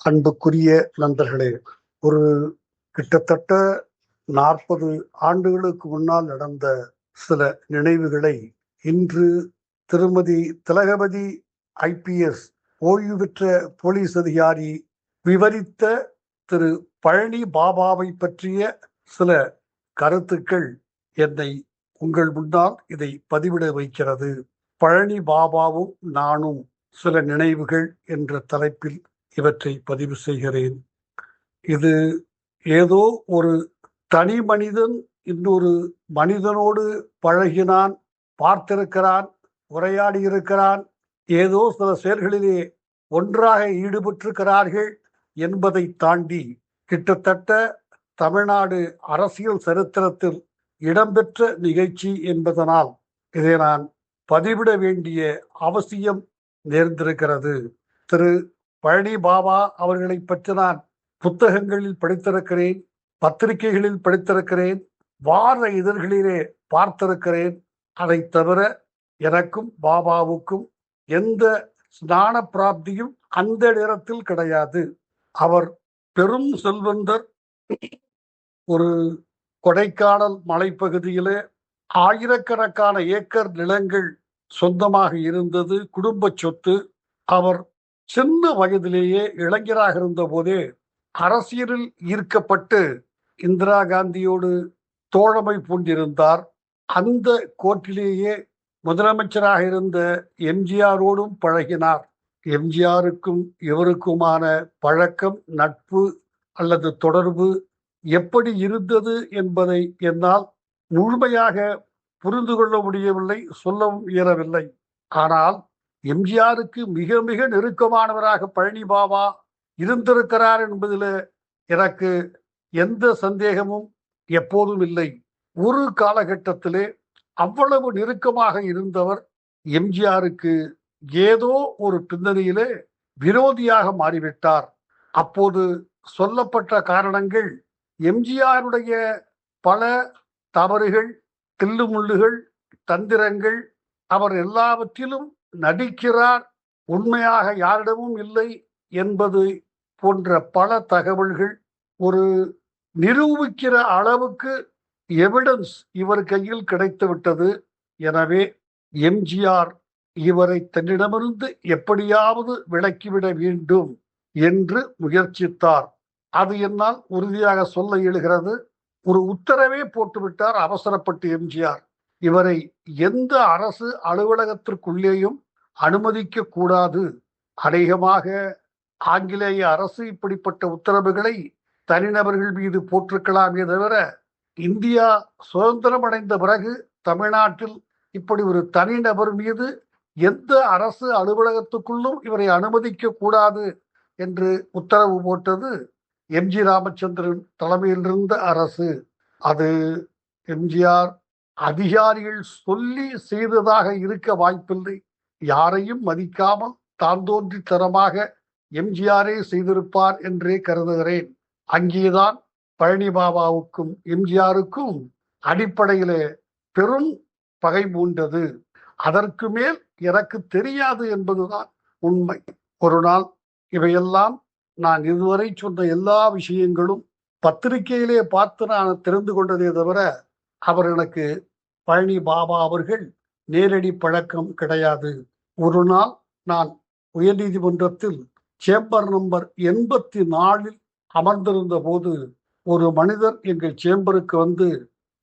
அன்புக்குரிய நண்பர்களே ஒரு கிட்டத்தட்ட நாற்பது ஆண்டுகளுக்கு முன்னால் நடந்த சில நினைவுகளை இன்று திருமதி திலகபதி ஐபிஎஸ் ஓய்வு பெற்ற போலீஸ் அதிகாரி விவரித்த திரு பழனி பாபாவை பற்றிய சில கருத்துக்கள் என்னை உங்கள் முன்னால் இதை பதிவிட வைக்கிறது. பழனி பாபாவும் நானும் சில நினைவுகள் என்ற தலைப்பில் இவற்றை பதிவு செய்கிறேன். இது ஏதோ ஒரு தனி மனிதன் இன்னொரு மனிதனோடு பழகினான் பார்த்திருக்கிறான் உரையாடி இருக்கிறான் ஏதோ சில செயல்களிலே ஒன்றாக ஈடுபட்டிருக்கிறார்கள் என்பதை தாண்டி கிட்டத்தட்ட தமிழ்நாடு அரசியல் சரித்திரத்தில் இடம்பெற்ற நிகழ்ச்சி என்பதனால் இதை நான் பதிவிட வேண்டிய அவசியம் நேர்ந்திருக்கிறது. திரு. பழனி பாபா அவர்களை பற்றி நான் புத்தகங்களில் படித்திருக்கிறேன் பத்திரிகைகளில் படித்திருக்கிறேன் வார இதழ்களிலே பார்த்திருக்கிறேன். அதை தவிர எனக்கும் பாபாவுக்கும் எந்த ஸ்நான பிராப்தியும் அந்த நேரத்தில் கிடையாது. அவர் பெரும் செல்வந்தர். ஒரு கொடைக்கானல் மலைப்பகுதியிலே ஆயிரக்கணக்கான ஏக்கர் நிலங்கள் சொந்தமாக இருந்தது குடும்ப சொத்து. அவர் சின்ன வயதிலேயே இளைஞராக இருந்த போதே அரசியலில் ஈர்க்கப்பட்டு இந்திரா காந்தியோடு தோழமை பூண்டிருந்தார். அந்த கோட்டிலேயே முதலமைச்சராக இருந்த எம்ஜிஆரோடும் பழகினார். எம்ஜிஆருக்கும் இவருக்குமான பழக்கம் நட்பு அல்லது தொடர்பு எப்படி இருந்தது என்பதை என்னால் முழுமையாக புரிந்து கொள்ள முடியவில்லை சொல்லவும் இயலவில்லை. ஆனால் எம்ஜிஆருக்கு மிக மிக நெருக்கமானவராக பழனி பாபா இருந்திருக்கிறார் என்பதில் எனக்கு எந்த சந்தேகமும் எப்போதும் இல்லை. ஒரு காலகட்டத்திலே அவ்வளவு நெருக்கமாக இருந்தவர் எம்ஜிஆருக்கு ஏதோ ஒரு பின்னணியிலே விரோதியாக மாறிவிட்டார். அப்போது சொல்லப்பட்ட காரணங்கள் எம்ஜிஆருடைய பல தவறுகள் தில்லுமுள்ளுகள் தந்திரங்கள் அவர் எல்லாவற்றிலும் நடிக்கிறார் உண்மையாக யாரிடமும் இல்லை என்பது போன்ற பல தகவல்கள் ஒரு நிரூபிக்கிற அளவுக்கு எவிடன்ஸ் இவர் கையில் கிடைத்துவிட்டது. எனவே எம்ஜிஆர் இவரை தன்னிடமிருந்து எப்படியாவது விலக்கிவிட வேண்டும் என்று முயற்சித்தார். அது என்னால் உறுதியாக சொல்ல இயலுகிறது. ஒரு உத்தரவே போட்டுவிட்டார் அவசரப்பட்டு எம்ஜிஆர் இவரை எந்த அரசு அலுவலகத்திற்குள்ளேயும் அனுமதிக்க கூடாது. அநேகமாக ஆங்கிலேய அரசு இப்படிப்பட்ட உத்தரவுகளை தனிநபர்கள் மீது போட்டிருக்கலாமே தவிர இந்தியா சுதந்திரம் அடைந்த பிறகு தமிழ்நாட்டில் இப்படி ஒரு தனிநபர் மீது எந்த அரசு அலுவலகத்துக்குள்ளும் இவரை அனுமதிக்க கூடாது என்று உத்தரவு போட்டது எம்ஜி ராமச்சந்திரன் தலைமையில் இருந்த அரசு. அது எம்ஜிஆர் அதிகாரிகள் சொல்லி செய்ததாக இருக்க வாய்ப்பில்லை. யாரையும் மதிக்காமல் தான் தோன்றித்தனமாக எம்ஜிஆரே செய்திருப்பார் என்றே கருதுகிறேன். அங்கேதான் பழனி பாபாவுக்கும் எம்ஜிஆருக்கும் அடிப்படையில பெரும் பகை மூண்டது. அதற்கு மேல் எனக்கு தெரியாது என்பதுதான் உண்மை. ஒரு நாள் இவையெல்லாம் நான் இதுவரை சொன்ன எல்லா விஷயங்களும் பத்திரிகையிலே பார்த்து நான் தெரிந்து கொண்டதே தவிர அவர் எனக்கு பழனி பாபா அவர்கள் நேரடி பழக்கம் கிடையாது. ஒரு நாள் நான் உயர்நீதிமன்றத்தில் சேம்பர் நம்பர் எண்பத்தி நாலில் அமர்ந்திருந்த போது ஒரு மனிதர் எங்கள் சேம்பருக்கு வந்து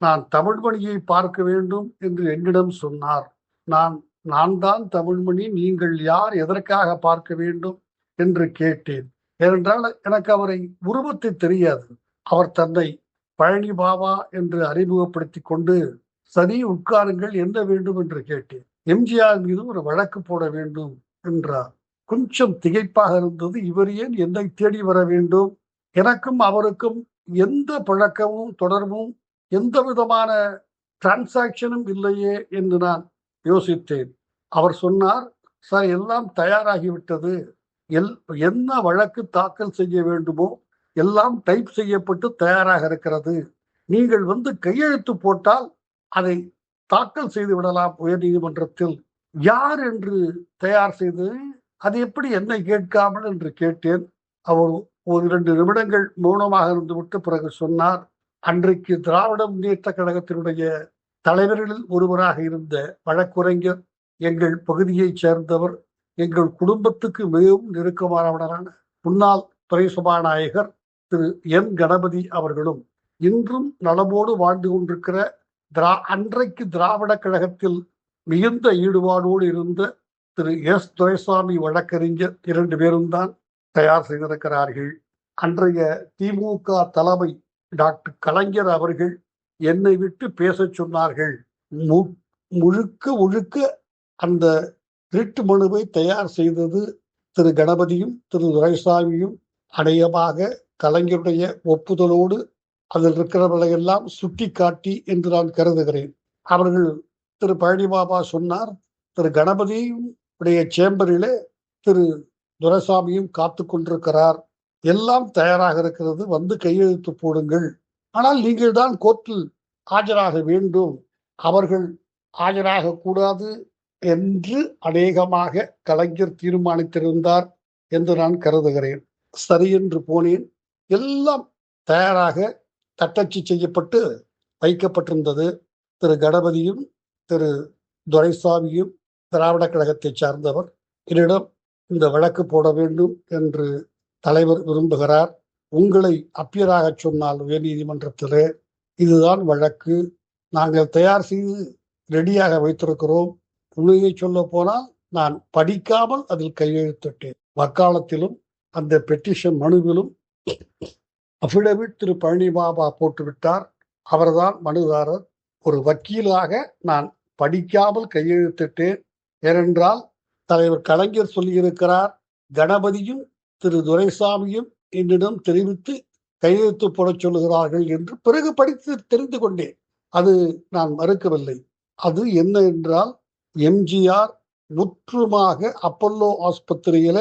நான் தமிழ்மணியை பார்க்க வேண்டும் என்று என்னிடம் சொன்னார். நான் நான் தான் தமிழ்மணி நீங்கள் யார் எதற்காக பார்க்க வேண்டும்? என்று கேட்டேன். ஏனென்றால் எனக்கு அவரை உருவத்தை தெரியாது. அவர் தன்னை பழனி பாபா என்று அறிமுகப்படுத்தி கொண்டு சரி உட்காருங்கள் என்ன வேண்டும் என்று கேட்டேன். எம்ஜிஆர் மீது ஒரு வழக்கு போட வேண்டும் என்றார். கொஞ்சம் திகைப்பாக இருந்தது. இவர் ஏன் என்னை தேடி வர வேண்டும்? எனக்கும் அவருக்கும் எந்த பழக்கமும் தொடர்பும் எந்த விதமான டிரான்சாக்ஷனும் இல்லையே என்று நான் யோசித்தேன். அவர் சொன்னார் சார் எல்லாம் தயாராகிவிட்டது. எல் என்ன வழக்கு தாக்கல் செய்ய வேண்டுமோ எல்லாம் டைப் செய்யப்பட்டு தயாராக இருக்கிறது. நீங்கள் வந்து கையெழுத்து போட்டால் அதை தாக்கல் செய்து விடலாம் உயர் நீதிமன்றத்தில். யார் என்று தயார் செய்து அது எப்படி என்னை கேட்காமல் என்று கேட்டேன். அவர் ஒரு இரண்டு நிமிடங்கள் மௌனமாக இருந்துவிட்டு பிறகு சொன்னார் அன்றைக்கு திராவிட முன்னேற்ற கழகத்தினுடைய தலைவர்களில் ஒருவராக இருந்த வழக்குரைஞர் எங்கள் பகுதியைச் சேர்ந்தவர் எங்கள் குடும்பத்துக்கு மிகவும் நெருக்கமானவரான முன்னாள் துறை சபாநாயகர் திரு என் கணபதி அவர்களும் இன்றும் நலமோடு வாழ்ந்து கொண்டிருக்கிற திரா அன்றைக்கு திராவிட கழகத்தில் மிகுந்த ஈடுபாடோடு இருந்த திரு எஸ் துரைசாமி வழக்கறிஞர் இரண்டு பேரும் தான் தயார் செய்திருக்கிறார்கள். அன்றைய திமுக தலைமை டாக்டர் கலைஞர் அவர்கள் என்னை விட்டு பேசச் சொன்னார்கள். மு- முழுக்க முழுக்க அந்த திருட்டு மனுவை தயார் செய்தது திரு கணபதியும் திரு துரைசாமியும் அநேகமாக கலைஞருடைய ஒப்புதலோடு அதில் இருக்கிறவர்களை எல்லாம் சுட்டி காட்டி என்று நான் கருதுகிறேன். அவர்கள் திரு பழனிபாபா சொன்னார் திரு கணபதியும் உடைய சேம்பரிலே திரு துரைசாமியும் காத்து கொண்டிருக்கிறார். எல்லாம் தயாராக இருக்கிறது வந்து கையெழுத்து போடுங்கள். ஆனால் நீங்கள் தான் கோர்ட்டில் ஆஜராக வேண்டும். அவர்கள் ஆஜராக கூடாது என்று அநேகமாக கலைஞர் தீர்மானித்திருந்தார் என்று நான் கருதுகிறேன். சரி என்று போனேன். எல்லாம் தயாராக தட்டச்சு செய்யப்பட்டு வைக்கப்பட்டிருந்தது. திரு கணபதியும் திரு துரைசாமியும் திராவிட கழகத்தைச் சார்ந்தவர். என்னிடம் இந்த வழக்கு போட வேண்டும் என்று தலைவர் விரும்புகிறார். உங்களை அப்பியராக சொன்னால் உயர்நீதிமன்றத்திலே இதுதான் வழக்கு. நாங்கள் தயார் செய்து ரெடியாக வைத்திருக்கிறோம். உண்மையை சொல்ல போனால் நான் படிக்காமல் அதில் கையெழுத்திட்டேன். வக்காலத்திலும் அந்த பெட்டிஷன் மனுவிலும் அஃபிடவிட் திரு பழனிபாபா போட்டுவிட்டார். அவர்தான் மனுதாரர். ஒரு வக்கீலாக நான் படிக்காமல் கையெழுத்திட்டேன். ஏனென்றால் தலைவர் கலைஞர் சொல்லியிருக்கிறார் கணபதியும் திரு துரைசாமியும் என்னிடம் தெரிவித்து கையெழுத்து போடச் சொல்லுகிறார்கள் என்று பிறகு படித்து தெரிந்து கொண்டேன். அது நான் மறுக்கவில்லை. அது என்ன என்றால் எம்ஜிஆர் முற்றுமாக அப்பல்லோ ஆஸ்பத்திரியில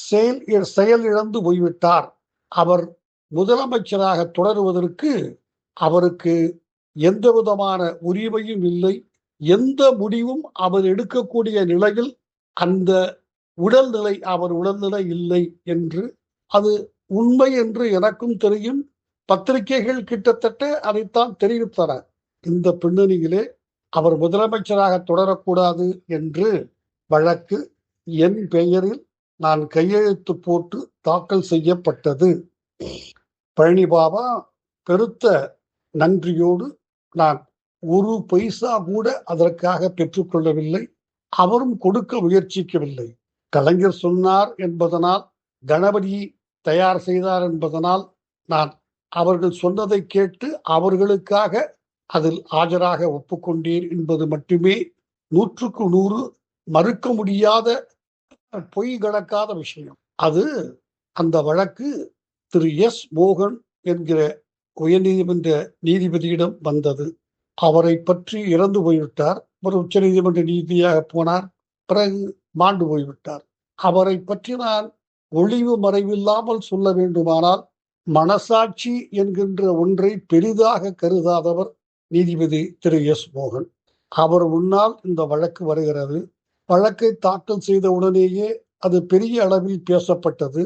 செயல் செயலிழந்து போய்விட்டார். அவர் முதலமைச்சராக தொடருவதற்கு அவருக்கு எந்த விதமான உரிமையும் இல்லை. எந்த முடிவும் அவர் எடுக்கக்கூடிய நிலையில் அந்த உடல்நிலை அவர் உடல்நிலை இல்லை என்று அது உண்மை என்று எனக்கும் தெரியும். பத்திரிகைகள் கிட்டத்தட்ட அதைத்தான் தெரிவித்தன. இந்த பின்னணியிலே அவர் முதலமைச்சராக தொடரக்கூடாது என்று வழக்கு என் பெயரில் நான் கையெழுத்து போட்டு தாக்கல் செய்யப்பட்டது. பழனி பாபா பெருத்த நன்றியோடு நான் ஒரு பைசா கூட அதற்காக பெற்றுக்கொள்ளவில்லை. அவரும் கொடுக்க முயற்சிக்கவில்லை. கலைஞர் சொன்னார் என்பதனால் கணபதி தயார் செய்தார் என்பதனால் நான் அவர்கள் சொன்னதை கேட்டு அவர்களுக்காக அதில் ஆஜராக ஒப்புக்கொண்டேன் என்பது மட்டுமே நூற்றுக்கு நூறு மறுக்க முடியாத பொய் கணக்காத விஷயம். அது அந்த வழக்கு திரு எஸ் மோகன் என்கிற உயர்நீதிமன்ற நீதிபதியிடம் வந்தது. அவரை பற்றி இறந்து போய்விட்டார். ஒரு உச்ச நீதிமன்ற நீதியாக போனார். பிறகு மாண்டு போய்விட்டார். அவரை பற்றி நான் ஒளிவு மறைவில்லாமல் சொல்ல வேண்டுமானால் மனசாட்சி என்கின்ற ஒன்றை பெரிதாக கருதாதவர் நீதிபதி திரு எஸ் மோகன். அவர் முன்னால் இந்த வழக்கு வருகிறது. வழக்கை தாக்கல் செய்த உடனேயே அது பெரிய அளவில் பேசப்பட்டது.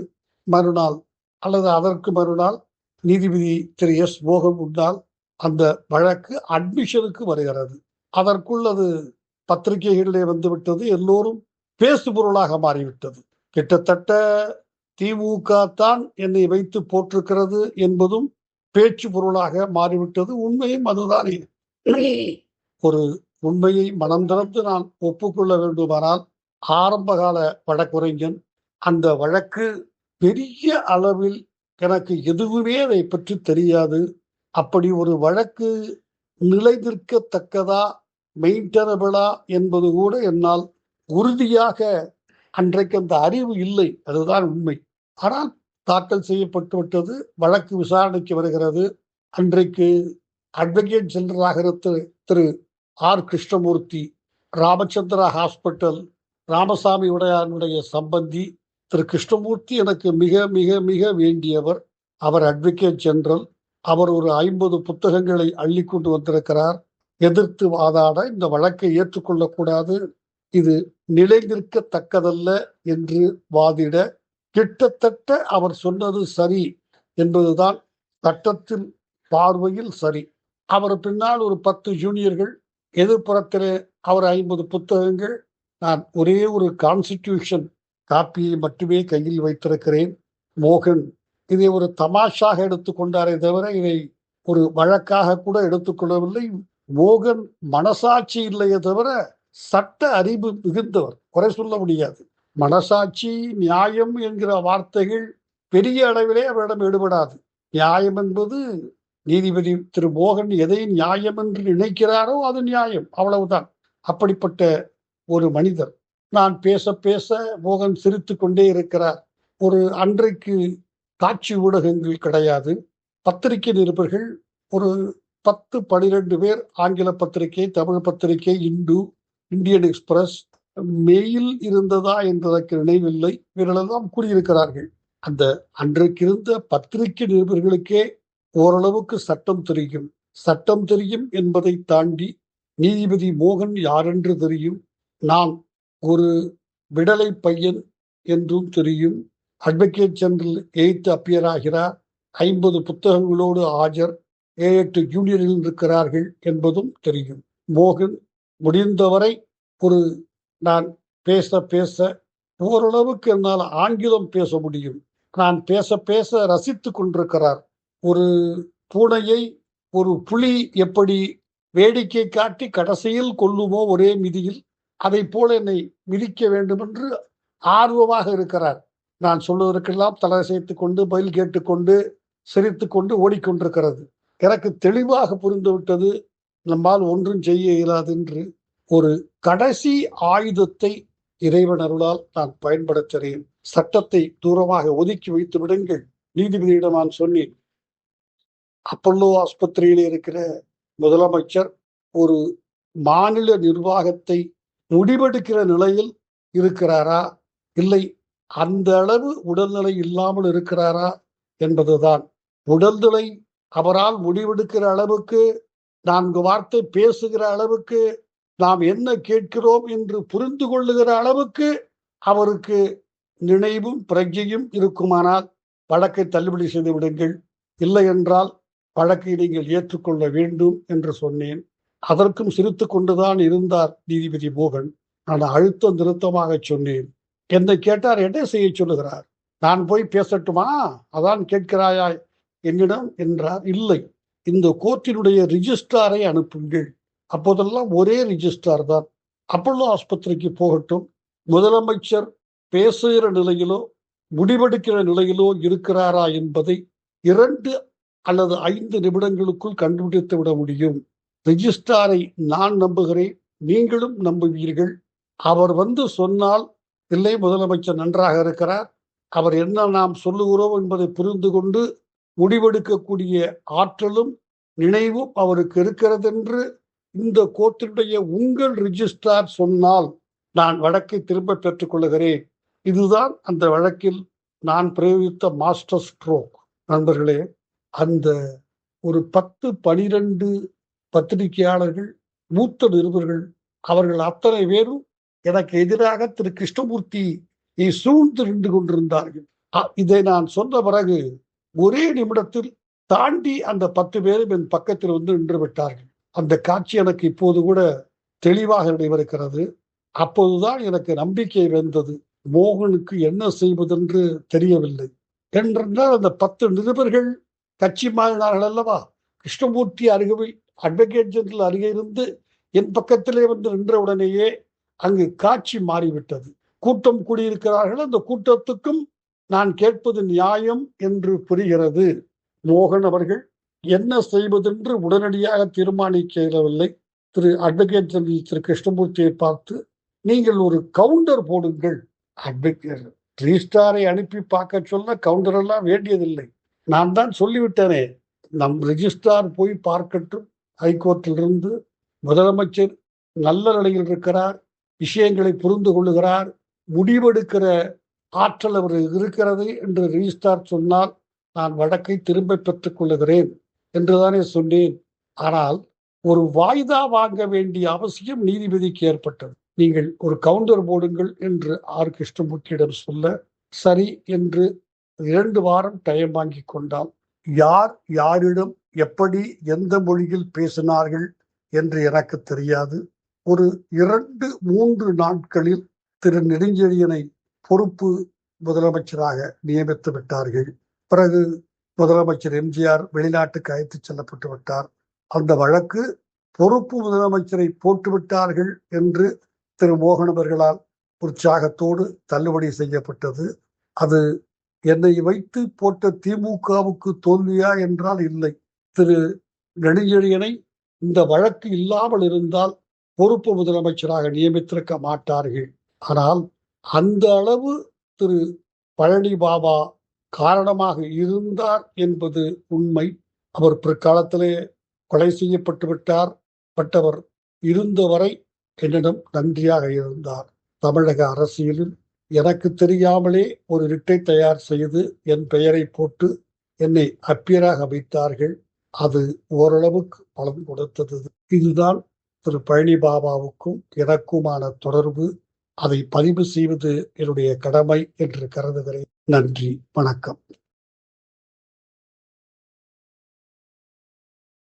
மறுநாள் அல்லது அதற்கு மறுநாள் நீதிபதி திரு எஸ் மோகன் முன்னால் அந்த வழக்கு அட்மிஷனுக்கு வருகிறது. அதற்குள் அது பத்திரிகைகளிலே வந்துவிட்டது. எல்லோரும் பேசுபொருளாக மாறிவிட்டது. கிட்டத்தட்ட திமுக தான் என்னை வைத்து போட்டிருக்கிறது என்பதும் பேச்சு பொருளாக மாறிவிட்டது. உண்மையும் அதுதானே. ஒரு உண்மையை மனம் திறந்து நான் ஒப்புக்கொள்ள வேண்டுமானால் ஆரம்பகால வழக்குரைஞன் அந்த வழக்கு பெரிய அளவில் எனக்கு எதுவுமே அதை பற்றி தெரியாது. அப்படி ஒரு வழக்கு நிலை நிற்கத்தக்கதா மெயின்டனபிளா என்பது கூட என்னால் உறுதியாக அன்றைக்கு அந்த அறிவு இல்லை. அதுதான் உண்மை. ஆனால் தாக்கல் செய்யப்பட்டு விட்டது வழக்கு விசாரணைக்கு வருகிறது. அன்றைக்கு அட்வொகேட் ஜெனரலாக இருந்த திரு ஆர் கிருஷ்ணமூர்த்தி ராமச்சந்திரா ஹாஸ்பிட்டல் ராமசாமி உடையானுடைய சம்பந்தி திரு கிருஷ்ணமூர்த்தி எனக்கு மிக மிக மிக வேண்டியவர். அவர் அட்வொகேட் ஜெனரல் அவர் ஒரு ஐம்பது புத்தகங்களை அள்ளி கொண்டு வந்திருக்கிறார். எதிர்த்து வாதாட இந்த வழக்கை ஏற்றுக்கொள்ளக்கூடாது. இது நிலை நிற்கத்தக்கதல்ல என்று வாதிட கிட்டத்தட்ட அவர் சொன்னது சரி என்பதுதான் சட்டத்தின் பார்வையில் சரி. அவர் பின்னால் ஒரு பத்து ஜூனியர்கள் எதிர்ப்புறத்திலே அவர் ஐம்பது புத்தகங்கள். நான் ஒரே ஒரு கான்ஸ்டிடியூஷன் காப்பியை மட்டுமே கையில் வைத்திருக்கிறேன். மோகன் இதை ஒரு தமாஷாக எடுத்துக்கொண்டாரே தவிர இதை ஒரு வழக்காக கூட எடுத்துக்கொள்ளவில்லை. மோகன் மனசாட்சி இல்லையே தவிர சட்ட அறிவு மிகுந்தவர். குறை சொல்ல முடியாது. மனசாட்சி நியாயம் என்கிற வார்த்தைகள் பெரிய அளவிலே அவரிடம் ஈடுபடாது நியாயம் என்பது நீதிபதி திரு மோகன் எதை நியாயம் என்று நினைக்கிறாரோ அது நியாயம். அவ்வளவுதான். அப்படிப்பட்ட ஒரு மனிதர் நான் பேச பேச மோகன் சிரித்து கொண்டே இருக்கிறார். ஒரு அன்றைக்கு காட்சி ஊடகங்கள் கிடையாது. பத்திரிகை நிருபர்கள் ஒரு பத்து பனிரெண்டு பேர் ஆங்கில பத்திரிகை தமிழ் பத்திரிகை இந்து இந்தியன் எக்ஸ்பிரஸ் மெயில் இருந்ததா என்பதற்கு நினைவில்லை. இவர்களெல்லாம் கூறியிருக்கிறார்கள். அந்த அன்றைக்கு இருந்த பத்திரிகை நிருபர்களுக்கே ஓரளவுக்கு சட்டம் தெரியும். சட்டம் தெரியும் என்பதை தாண்டி நீதிபதி மோகன் யாரென்று தெரியும்? நான் ஒரு விடலை பையன் என்றும் தெரியும். அட்வொகேட் ஜெனரல் எய்த் அப்பியர் ஆகிறார் ஐம்பது புத்தகங்களோடு ஆஜர். ஏ எட்டு ஜூனியர்கள் இருக்கிறார்கள் என்பதும் தெரியும். மோகன் முடிந்தவரை ஒரு நான் பேச பேச ஓரளவுக்கு என்னால் ஆங்கிலம் பேச முடியும். நான் பேச பேச ரசித்து கொண்டிருக்கிறார். ஒரு பூனையை ஒரு புலி எப்படி வேடிக்கை காட்டி கடைசியில் கொல்லுமோ ஒரே மிதியில் அதை போல என்னை மிதிக்க வேண்டும் என்று ஆர்வமாக இருக்கிறார். நான் சொல்வதற்கெல்லாம் தலை கொண்டு பதில் கேட்டுக்கொண்டு சிரித்து கொண்டு ஓடிக்கொண்டிருக்கிறது. எனக்கு தெளிவாக புரிந்துவிட்டது நம்மால் ஒன்றும் செய்ய இயலாது என்று. ஒரு கடைசி ஆயுதத்தை இறைவன் அருளால் நான் பயன்படுத்துகிறேன் சட்டத்தை தூரமாக ஒதுக்கி வைத்து விடுங்கள். நீதிபதியிடம் நான் சொன்னேன். அப்பல்லோ ஆஸ்பத்திரியில் இருக்கிற முதலமைச்சர் ஒரு மாநில நிர்வாகத்தை முடிவெடுக்கிற நிலையில் இருக்கிறாரா? இல்லை அந்த அளவு உடல்நிலை இல்லாமல் இருக்கிறாரா? என்பதுதான். உடல்நிலை அவரால் முடிவெடுக்கிற அளவுக்கு நான்கு வார்த்தை பேசுகிற அளவுக்கு நாம் என்ன கேட்கிறோம் என்று புரிந்து கொள்ளுகிற அளவுக்கு அவருக்கு நினைவும் பிரஜையும் இருக்குமானால் வழக்கை தள்ளுபடி செய்து விடுங்கள். இல்லை என்றால் வழக்கை நீங்கள் ஏற்றுக்கொள்ள வேண்டும் என்று சொன்னேன். அதற்கும் சிரித்து கொண்டுதான் இருந்தார் நீதிபதி மோகன். நான் அழுத்தம் திருத்தமாக சொன்னேன். என்னை கேட்டார் என்ன செய்ய சொல்லுகிறார்? நான் போய் பேசட்டுமா? அதான் கேட்கிறாயா? என்னிடம்? என்றார். இல்லை. இந்த கோர்ட்டினுடைய ரிஜிஸ்ட்ராரை அனுப்புங்கள். அப்போதெல்லாம் ஒரே ரிஜிஸ்ட்ரார் தான். அப்பல்லோ ஆஸ்பத்திரிக்கு போகட்டும். முதலமைச்சர் பேசுகிற நிலையிலோ முடிவெடுக்கிற நிலையிலோ இருக்கிறாரா என்பதை இரண்டு அல்லது ஐந்து நிமிடங்களுக்குள் கண்டுபிடித்து விட முடியும். ரிஜிஸ்டாரை நான் நம்புகிறேன் நீங்களும் நம்புவீர்கள். அவர் வந்து சொன்னால் இல்லை முதலமைச்சர் நன்றாக இருக்கிறார். அவர் என்ன நாம் சொல்லுகிறோம் என்பதை புரிந்து கொண்டு முடிவெடுக்கக்கூடிய ஆற்றலும் நினைவும் அவருக்கு இருக்கிறது என்று இந்த கோர்ட்டினுடைய உங்கள் ரிஜிஸ்டார் சொன்னால் நான் வழக்கை திரும்ப பெற்றுக் கொள்கிறேன் இதுதான் அந்த வழக்கில் நான் பிரயோகித்த மாஸ்டர் ஸ்ட்ரோக். நண்பர்களே அந்த ஒரு பத்து பனிரெண்டு பத்திரிகையாளர்கள் மூத்த நிருபர்கள் அவர்கள் அத்தனை பேரும் எனக்கு எதிராக திரு. கிருஷ்ணமூர்த்தி சூழ்ந்து நின்று கொண்டிருந்தார்கள். இதை நான் சொன்ன பிறகு ஒரே நிமிடத்தில் தாண்டி அந்த பத்து பேரும் என் பக்கத்தில் வந்து நின்று விட்டார்கள். அந்த காட்சி எனக்கு இப்போது கூட தெளிவாக நினைவிருக்கிறது. அப்போதுதான் எனக்கு நம்பிக்கை வந்தது. மோகனுக்கு என்ன செய்வதென்று தெரியவில்லை. என்றென்றால் அந்த பத்து நிருபர்கள் கட்சி மாறினார்கள் அல்லவா? கிருஷ்ணமூர்த்தி அருகே அட்வொகேட் ஜெனரல் அருகே இருந்து என் பக்கத்திலே வந்து நின்ற உடனேயே அங்கு காட்சி மாறிவிட்டது. கூட்டம் கூடியிருக்கிறார்கள். அந்த கூட்டத்துக்கும் நான் கேட்பது நியாயம் என்று புரிகிறது. மோகன் அவர்கள் என்ன செய்வதென்று உடனடியாக தீர்மானிக்கவில்லை திரு. அட்வொகேட் ஜெனரல் திரு. கிருஷ்ணமூர்த்தியை பார்த்து நீங்கள் ஒரு கவுண்டர் போடுங்கள். அட்வொகேட் ஸ்டாரை அனுப்பி பார்க்க சொல்ல கவுண்டர் எல்லாம் வேண்டியதில்லை. நான் தான் சொல்லிவிட்டேனே. நம் ரிஜிஸ்டார் போய் பார்க்கட்டும். ஹைகோர்ட்டிலிருந்து முதலமைச்சர் நல்ல நிலையில் இருக்கிறார் விஷயங்களை புரிந்து கொள்ளுகிறார் முடிவெடுக்கிற ஆற்றல் அவர் இருக்கிறது என்று ரிஜிஸ்டார் சொன்னால் நான் வழக்கை திரும்ப பெற்றுக் கொள்ளுகிறேன் என்றுதானே சொன்னேன். ஆனால் ஒரு வாய்தா வாங்க வேண்டிய அவசியம் நீதிபதிக்கு ஏற்பட்டது. நீங்கள் ஒரு கவுண்டர் போடுங்கள் என்று ஆர். கிருஷ்ணமூர்த்தியிடம் சொல்ல சரி என்று இரண்டு வாரம் டைம் வாங்கி கொண்டால் யார் யாரிடம் எப்படி எந்த மொழியில் பேசினார்கள் என்று எனக்கு தெரியாது. ஒரு இரண்டு மூன்று நாட்களில் திரு நெடுஞ்செழியனை பொறுப்பு முதலமைச்சராக நியமித்து விட்டார்கள். பிறகு முதலமைச்சர் எம்ஜிஆர் வெளிநாட்டுக்கு அழைத்துச் செல்லப்பட்டு விட்டார். அந்த வழக்கு பொறுப்பு முதலமைச்சரை போட்டுவிட்டார்கள் என்று திரு மோகன் அவர்களால் உற்சாகத்தோடு தள்ளுபடி செய்யப்பட்டது. அது என்னை வைத்து போட்ட திமுகவுக்கு தோல்வியா என்றால் இல்லை. திரு நெடுஞ்செழியனை இந்த வழக்கு இல்லாமல் இருந்தால் பொறுப்பு முதலமைச்சராக நியமித்திருக்க மாட்டார்கள். ஆனால் அந்த அளவு திரு பழனி பாபா காரணமாக இருந்தார் என்பது உண்மை. அவர் பிற்காலத்திலே கொலை செய்யப்பட்டு விட்டார். பட்டவர் இருந்தவரை என்னிடம் நன்றியாக இருந்தார். தமிழக அரசியலில் எனக்கு தெரியாமலே ஒரு ரிட்டை தயார் செய்து என் பெயரை போட்டு என்னை அப்பியராக வைத்தார்கள். அது ஓரளவுக்கு பலன் கொடுத்தது. இதுதான் திரு பழனி பாபாவுக்கும் எனக்குமான தொடர்பு. அதை பதிவு செய்வது என்னுடைய கடமை என்று கருதுகிறேன். நன்றி. வணக்கம்.